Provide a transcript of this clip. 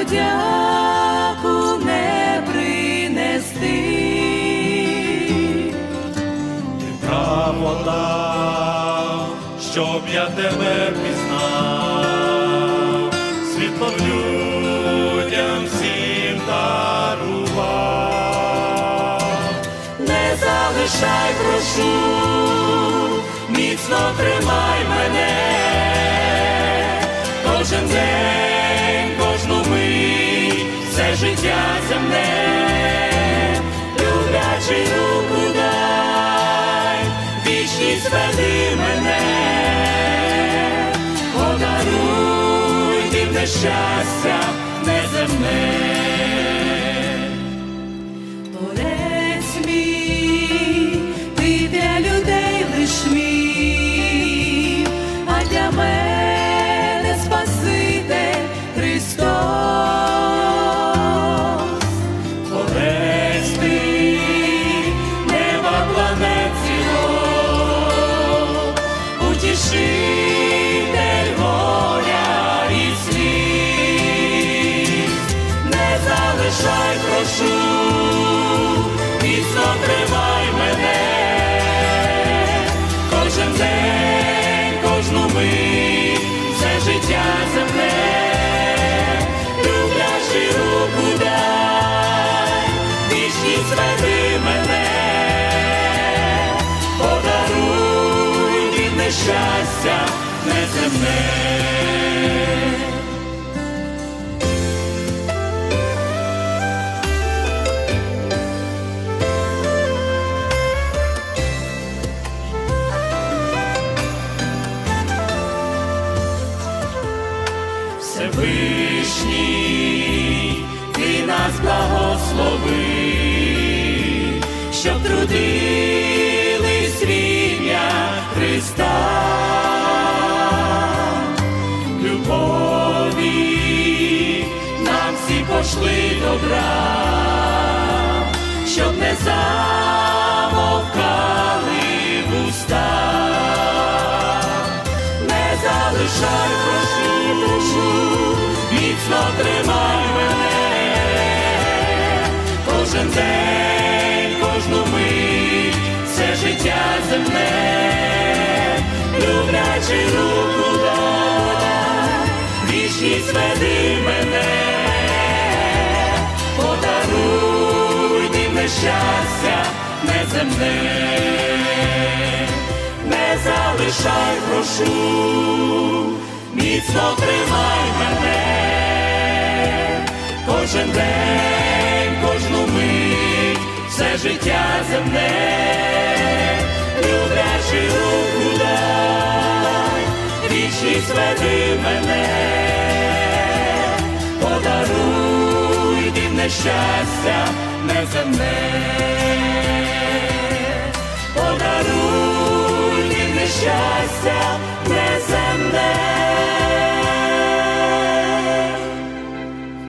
подяку не принести. Ти право дав, щоб я тебе пізнав, світло людям всім дарував. Не залишай, прошу, міцно тримай мене, життя земне, люблячи руку дай, вічність веди мене, подаруй дивне щастя неземне. І сліз. Не залишай, прошу, міцно тримай мене, кожен день, кожну мить, все життя земне, люблячи руку дай, вічність веди мене, подаруй вільне щастя неземне. Всевишній, ти нас благослови, щоб трудились в ім'я Христа, любові нам всі пошли добра, щоб не замовкали вуста. Не залишай, міцно тримай мене, кожен день, кожну мить, все життя земне, люблячи руку дай, вічність веди мене, подаруй дивне щастя неземне. Не залишай, прошу, міцно тримай мене, кожен день, кожну мить, все життя земне, люблячи руку дай, вічність веди мене, подаруй дивне щастя неземне